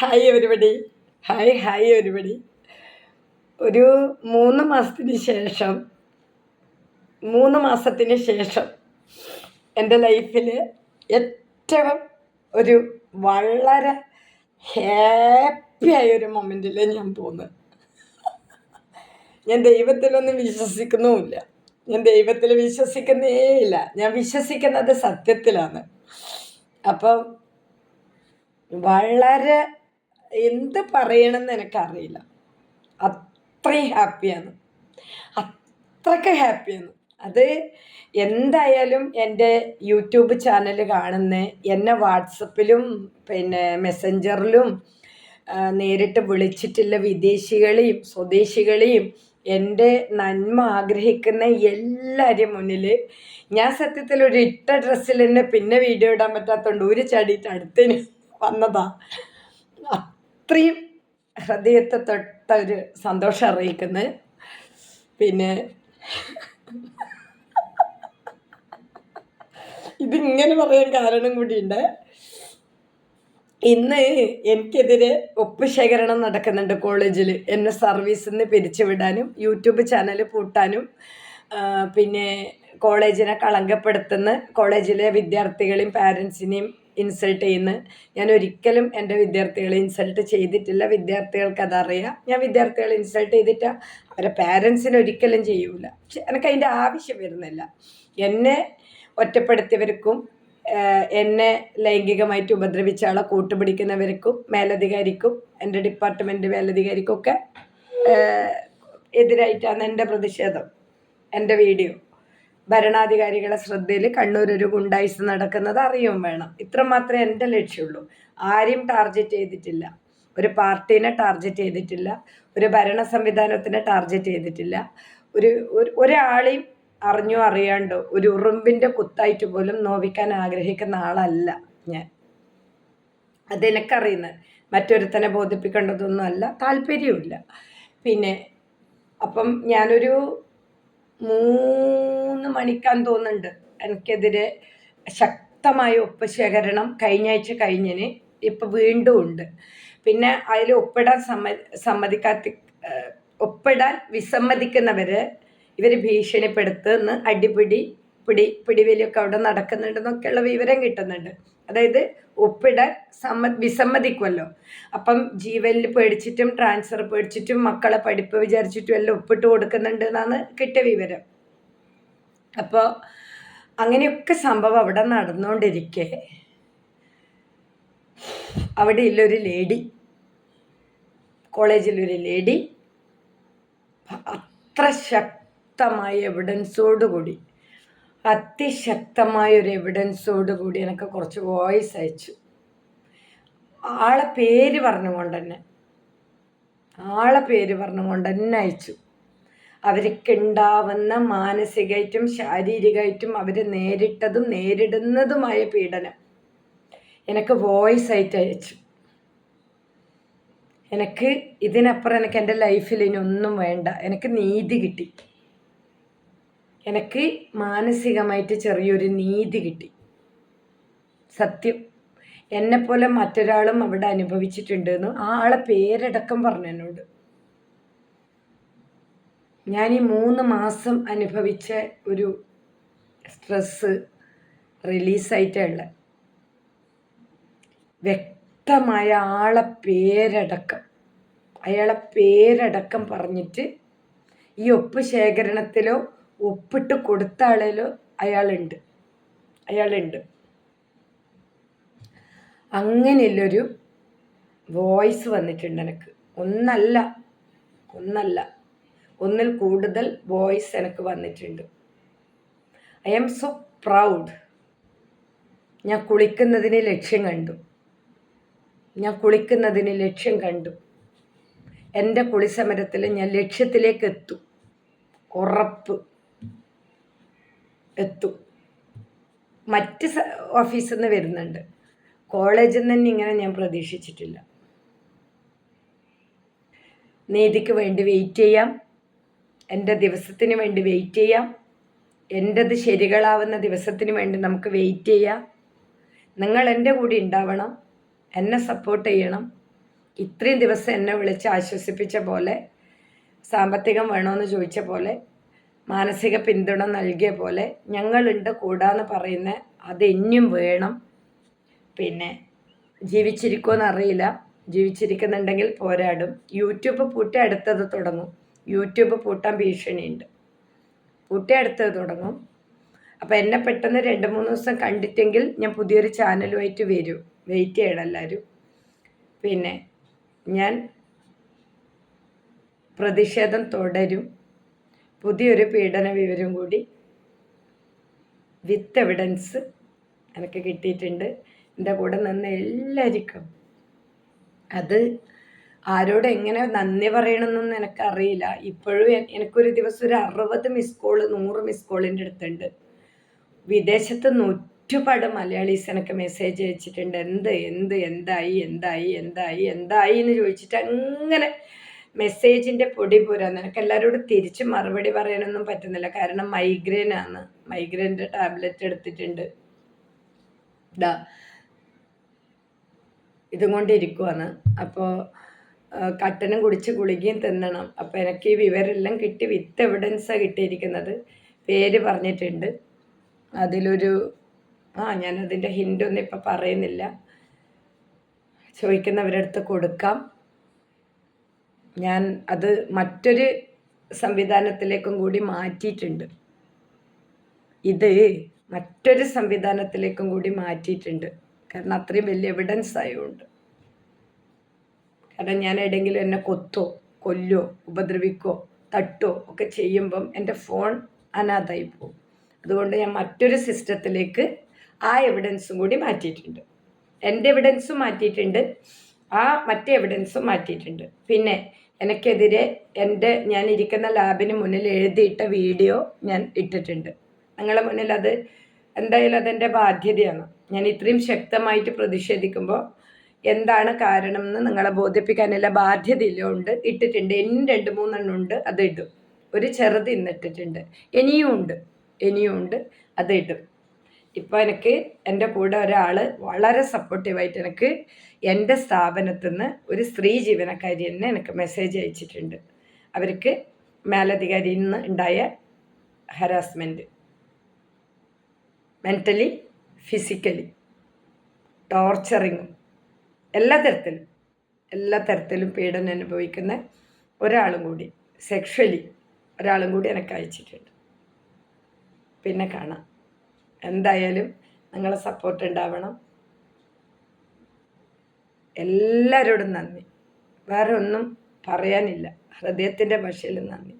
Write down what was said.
Hi everybody hi hi everybody ഒരു മൂന്ന് മാസത്തിന് ശേഷം മൂന്ന് മാസത്തിന് ശേഷം എന്റെ ലൈഫിൽ ഏറ്റവും ഒരു വളരെ ഹാപ്പിയായ ഒരു മൊമെന്റിൽ ഞാൻ പോകുന്നത് ഞാൻ ദൈവത്തിലൊന്നും വിശ്വസിക്കുന്നുമില്ല. ഞാൻ ദൈവത്തിൽ വിശ്വസിക്കുന്നേ ഇല്ല ഞാൻ വിശ്വസിക്കുന്നത് സത്യത്തിലാണ്. അപ്പം വളരെ എന്ത് പറയണമെന്ന് എനിക്കറിയില്ല. അത്രയും ഹാപ്പിയാണ് അത്രയ്ക്ക് ഹാപ്പിയാണ് അത് എന്തായാലും എന്റെ യൂട്യൂബ് ചാനൽ കാണുന്ന എന്നെ വാട്സപ്പിലും പിന്നെ മെസ്സഞ്ചറിലും നേരിട്ട് വിളിച്ചിട്ടുള്ള വിദേശികളെയും സ്വദേശികളെയും എന്റെ നന്മ ആഗ്രഹിക്കുന്ന എല്ലാവരും മുന്നിൽ ഞാൻ സത്യത്തിൽ ഒരു ഇട്ട ഡ്രസ്സിൽ തന്നെ പിന്നെ വീഡിയോ ഇടാൻ പറ്റാത്തതുകൊണ്ട് ഒരു ചടിയിട്ട് അടുത്തതിന് വന്നതാ. അത്രയും ഹൃദയത്തെ തൊട്ട ഒരു സന്തോഷം അറിയിക്കുന്നത് പിന്നെ ഇതിങ്ങനെ പറയാൻ കാരണം കൂടിയുണ്ട്. ഇന്ന് എനിക്കെതിരെ ഒപ്പ് ശേഖരണം നടക്കുന്നുണ്ട് കോളേജിൽ എന്നെ സർവീസിൽ നിന്ന് പിരിച്ചുവിടാനും യൂട്യൂബ് ചാനൽ പൂട്ടാനും പിന്നെ കോളേജിനെ കളങ്കപ്പെടുത്തുന്ന കോളേജിലെ വിദ്യാർത്ഥികളെയും പാരൻസിനെയും ഇൻസൾട്ട് ചെയ്യുന്നത് ഞാൻ ഒരിക്കലും എന്റെ വിദ്യാർത്ഥികളെ ഇൻസൾട്ട് ചെയ്തിട്ടില്ല. വിദ്യാർത്ഥികൾക്ക് അതറിയാം. ഞാൻ വിദ്യാർത്ഥികളെ ഇൻസൾട്ട് ചെയ്തിട്ട് അവരെ പാരൻസിനെ ഒരിക്കലും ചെയ്യൂല. പക്ഷെ എനിക്ക് അതിന്റെ ആവശ്യം വരുന്നില്ല. എന്നെ ഒറ്റപ്പെടുത്തിയവർക്കും എന്നെ ലൈംഗികമായിട്ട് ഉപദ്രവിച്ച ആളെ കൂട്ടുപിടിക്കുന്നവർക്കും മേലധികാരിക്കും എന്റെ ഡിപ്പാർട്ട്മെന്റ് മേലധികാരിക്കും ഒക്കെ എതിരായിട്ടാണ് എന്റെ പ്രതിഷേധം. എന്റെ വീഡിയോ ഭരണാധികാരികളെ ശ്രദ്ധയിൽ കണ്ണൂർ ഒരു ഗുണ്ടായിസ് നടക്കുന്നത് അറിയും വേണം. ഇത്ര മാത്രമേ എന്റെ ലക്ഷ്യമുള്ളൂ ആരെയും ടാർഗറ്റ് ചെയ്തിട്ടില്ല. ഒരു പാർട്ടീനെ ടാർഗറ്റ് ചെയ്തിട്ടില്ല. ഒരു ഭരണ സംവിധാനത്തിനെ ടാർഗറ്റ് ചെയ്തിട്ടില്ല. ഒരു ഒരു- ഒരാളെയും അറിഞ്ഞോ അറിയാണ്ടോ ഒരു ഉറുമ്പിന്റെ കുത്തായിട്ട് പോലും നോവിക്കാൻ ആഗ്രഹിക്കുന്ന ആളല്ല ഞാൻ. അതെനിക്കറിയുന്നത് മറ്റൊരുത്തനെ ബോധിപ്പിക്കേണ്ടതൊന്നുമല്ല. താല്പര്യമില്ല പിന്നെ അപ്പം ഞാനൊരു മൂന്ന് മണിക്കാൻ തോന്നുന്നുണ്ട്. എനിക്കെതിരെ ശക്തമായ ഒപ്പ് ശേഖരണം കഴിഞ്ഞ ആഴ്ച കഴിഞ്ഞിന് ഇപ്പം വീണ്ടും ഉണ്ട്. പിന്നെ അതിൽ ഒപ്പിടാൻ സമ്മ സമ്മതിക്കാത്ത ഒപ്പിടാൻ വിസമ്മതിക്കുന്നവർ ഇവർ ഭീഷണിപ്പെടുത്തുന്ന അടിപിടി പിടി പിടിവലിയൊക്കെ അവിടെ നടക്കുന്നുണ്ടെന്നൊക്കെയുള്ള വിവരം കിട്ടുന്നുണ്ട്. അതായത് ഒപ്പിടാൻ സമ്മ വിസമ്മതിക്കുമല്ലോ അപ്പം ജീവനിൽ പേടിച്ചിട്ടും ട്രാൻസ്ഫർ പേടിച്ചിട്ടും മക്കളെ പഠിപ്പ് വിചാരിച്ചിട്ടും എല്ലാം ഒപ്പിട്ട് കൊടുക്കുന്നുണ്ട് എന്നാണ് കിട്ടിയ വിവരം. അപ്പോൾ അങ്ങനെയൊക്കെ സംഭവം അവിടെ നടന്നുകൊണ്ടിരിക്കെ അവിടെ ഇല്ലൊരു ലേഡി കോളേജിലൊരു ലേഡി അത്ര ശക്തമായ എവിഡൻസോടുകൂടി അതിശക്തമായ ഒരു എവിഡൻസോടുകൂടി എനിക്ക് കുറച്ച് വോയിസ് അയച്ചു. ആളെ പേര് പറഞ്ഞുകൊണ്ട് തന്നെ ആളെ പേര് പറഞ്ഞുകൊണ്ട് തന്നെ അയച്ചു. അവർക്ക് ഉണ്ടാവുന്ന മാനസികമായിട്ടും ശാരീരികമായിട്ടും അവർ നേരിട്ടതും നേരിടുന്നതുമായ പീഡനം. എനിക്ക് വോയിസ് ആയിട്ട് അയച്ചു. എനിക്ക് ഇതിനപ്പുറം എനിക്ക് എന്റെ ലൈഫിൽ ഇനി ഒന്നും വേണ്ട. എനിക്ക് നീതി കിട്ടി. എനിക്ക് മാനസികമായിട്ട് ചെറിയൊരു നീതി കിട്ടി. സത്യം. എന്നെപ്പോലെ മറ്റൊരാളും അവിടെ അനുഭവിച്ചിട്ടുണ്ട് എന്ന് ആ ആളെ പേരടക്കം പറഞ്ഞു എന്നോട്. ഞാൻ ഈ മൂന്ന് മാസം അനുഭവിച്ച ഒരു സ്ട്രെസ്സ് റിലീസായിട്ടുള്ള വ്യക്തമായ ആളെ പേരടക്കം. അയാളെ പേരടക്കം പറഞ്ഞിട്ട് ഈ ഒപ്പ് ശേഖരണത്തിലോ ഒപ്പിട്ട് കൊടുത്ത ആളിലോ അയാളുണ്ട്. അയാളുണ്ട്. അങ്ങനെയുള്ളൊരു വോയിസ് വന്നിട്ടുണ്ട് എനിക്ക്. ഒന്നല്ല ഒന്നല്ല. ഒന്നിൽ കൂടുതൽ വോയിസ് എനിക്ക് വന്നിട്ടുണ്ട്. ഐ ആം സോ പ്രൗഡ് ഞാൻ കുളിക്കുന്നതിന് ലക്ഷ്യം കണ്ടു. ഞാൻ കുളിക്കുന്നതിന് ലക്ഷ്യം കണ്ടു. എന്റെ കുളിസമരത്തിൽ ഞാൻ ലക്ഷ്യത്തിലേക്ക് എത്തു. ഉറപ്പ് എത്തും. മറ്റ് ഓഫീസിൽ നിന്ന് വരുന്നുണ്ട്. കോളേജിൽ നിന്ന് തന്നെ ഇങ്ങനെ ഞാൻ പ്രതീക്ഷിച്ചിട്ടില്ല. നീതിക്ക് വേണ്ടി വെയിറ്റ് ചെയ്യാം. എന്റെ ദിവസത്തിന് വേണ്ടി വെയിറ്റ് ചെയ്യാം. എന്റെത് ശരികളാവുന്ന ദിവസത്തിന് വേണ്ടി നമുക്ക് വെയിറ്റ് ചെയ്യാം. നിങ്ങൾ എന്റെ കൂടെ ഉണ്ടാവണം. എന്നെ സപ്പോർട്ട് ചെയ്യണം. ഇത്രയും ദിവസം എന്നെ വിളിച്ച് ആശ്വസിപ്പിച്ച പോലെ സാമ്പത്തികം വേണമെന്ന് ചോദിച്ച പോലെ മാനസിക പിന്തുണ നൽകിയ പോലെ ഞങ്ങളുണ്ട് കൂടാന്ന് പറയുന്ന അത് ഇനിയും വേണം. പിന്നെ ജീവിച്ചിരിക്കുമെന്ന് അറിയില്ല. ജീവിച്ചിരിക്കുന്നുണ്ടെങ്കിൽ പോരാടും. യൂട്യൂബ് പൂട്ടി അടുത്തത് തുടങ്ങും. യൂട്യൂബ് പൂട്ടാൻ ഭീഷണിയുണ്ട്. പൂട്ടി അടുത്തത് തുടങ്ങും. അപ്പോൾ എന്നെ പെട്ടെന്ന് രണ്ട് മൂന്ന് ദിവസം കണ്ടിട്ടെങ്കിൽ ഞാൻ പുതിയൊരു ചാനലുമായിട്ട് വരും. വെയിറ്റ് ചെയ്യണം എല്ലാവരും. പിന്നെ ഞാൻ പ്രതിഷേധം തുടരും. പുതിയൊരു പീഡന വിവരം കൂടി. വിത്ത് എവിഡൻസ് എനിക്ക് കിട്ടിയിട്ടുണ്ട്. എന്റെ കൂടെ നിന്ന് എല്ലാവർക്കും. അത് ആരോട് എങ്ങനെ നന്ദി പറയണമെന്നൊന്നും എനിക്കറിയില്ല. ഇപ്പോഴും എനിക്കൊരു ദിവസം ഒരു അറുപത് മിസ് കോൾ നൂറ് മിസ് കോളിന്റെ അടുത്തുണ്ട്. വിദേശത്ത് നൂറ്റുപാട് മലയാളീസ് എനിക്ക് മെസ്സേജ് അയച്ചിട്ടുണ്ട്. എന്ത് എന്ത് എന്തായി എന്തായി എന്തായി എന്തായി? എന്ന് ചോദിച്ചിട്ട് അങ്ങനെ മെസ്സേജിന്റെ പൊടി പോരാ നിനക്ക് എല്ലാവരോടും തിരിച്ച് മറുപടി പറയാനൊന്നും പറ്റുന്നില്ല. കാരണം മൈഗ്രെയിൻ ആണ്. മൈഗ്രെയിന്റെ ടാബ്ലറ്റ് എടുത്തിട്ടുണ്ട്. ഇതാ ഇതും കൊണ്ടിരിക്കുവാണ് അപ്പോൾ കട്ടനും കുടിച്ച് ഗുളികയും തിന്നണം. അപ്പോൾ എനിക്ക് ഈ വിവരമെല്ലാം കിട്ടി. വിത്ത് എവിഡൻസാണ് കിട്ടിയിരിക്കുന്നത്. പേര് പറഞ്ഞിട്ടുണ്ട്. അതിലൊരു ആ ഞാനതിന്റെ ഹിൻഡൊന്നും ഇപ്പം പറയുന്നില്ല. ചോദിക്കുന്നവരടുത്ത് കൊടുക്കാം. ഞാൻ അത് മറ്റൊരു സംവിധാനത്തിലേക്കും കൂടി മാറ്റിയിട്ടുണ്ട്. ഇത് മറ്റൊരു സംവിധാനത്തിലേക്കും കൂടി മാറ്റിയിട്ടുണ്ട്. കാരണം അത്രയും വലിയ എവിഡൻസ് ആയതുകൊണ്ട് കാരണം ഞാൻ എവിടെയെങ്കിലും എന്നെ കൊത്തോ കൊല്ലോ ഉപദ്രവിക്കോ തട്ടോ ഒക്കെ ചെയ്യുമ്പം എന്റെ ഫോൺ അനാഥായി പോകും. അതുകൊണ്ട് ഞാൻ മറ്റൊരു സിസ്റ്റത്തിലേക്ക് ആ എവിഡൻസും കൂടി മാറ്റിയിട്ടുണ്ട്. എന്റെ എവിഡൻസും മാറ്റിയിട്ടുണ്ട്. ആ മറ്റേ എവിഡൻസും മാറ്റിയിട്ടുണ്ട്. പിന്നെ എനിക്കെതിരെ എന്റെ ഞാൻ ഇരിക്കുന്ന ലാബിന് മുന്നിൽ എഴുതിയിട്ട വീഡിയോ ഞാൻ ഇട്ടിട്ടുണ്ട്. നിങ്ങളുടെ മുന്നിൽ അത് എന്തായാലും അതെന്റെ ബാധ്യതയാണ്. ഞാൻ ഇത്രയും ശക്തമായിട്ട് പ്രതിഷേധിക്കുമ്പോൾ എന്താണ് കാരണം എന്ന് നിങ്ങളെ ബോധിപ്പിക്കാനുള്ള ബാധ്യതയില്ലോണ്ട് ഇട്ടിട്ടുണ്ട്. ഇനിയും രണ്ട് മൂന്നെണ്ണം ഉണ്ട് അത് ഇടും. ഒരു ചെറുത് ഇന്നിട്ടിട്ടുണ്ട് ഇനിയും ഉണ്ട് ഇനിയും ഉണ്ട് അത് ഇടും. ഇപ്പോൾ എനിക്ക് എന്റെ കൂടെ ഒരാൾ വളരെ സപ്പോർട്ടീവായിട്ട് എനിക്ക് എന്റെ സ്ഥാപനത്തിൽ നിന്ന് ഒരു സ്ത്രീ ജീവനക്കാരി തന്നെ എനിക്ക് മെസ്സേജ് അയച്ചിട്ടുണ്ട്. അവർക്ക് മേലധികാരി നിന്ന് ഉണ്ടായ ഹരാസ്മെന്റ് മെന്റലി ഫിസിക്കലി ടോർച്ചറിങ്ങും എല്ലാ തരത്തിലും എല്ലാ തരത്തിലും പീഡനം അനുഭവിക്കുന്ന ഒരാളും കൂടി സെക്ഷലി ഒരാളും കൂടി എനിക്ക് അയച്ചിട്ടുണ്ട് പിന്നെ കാണാം. എന്തായാലും നിങ്ങളെ സപ്പോർട്ട് ഉണ്ടാവണം. എല്ലാവരോടും നന്ദി. വേറെ ഒന്നും പറയാനില്ല. ഹൃദയത്തിന്റെ ഭാഷയിൽ നന്ദി.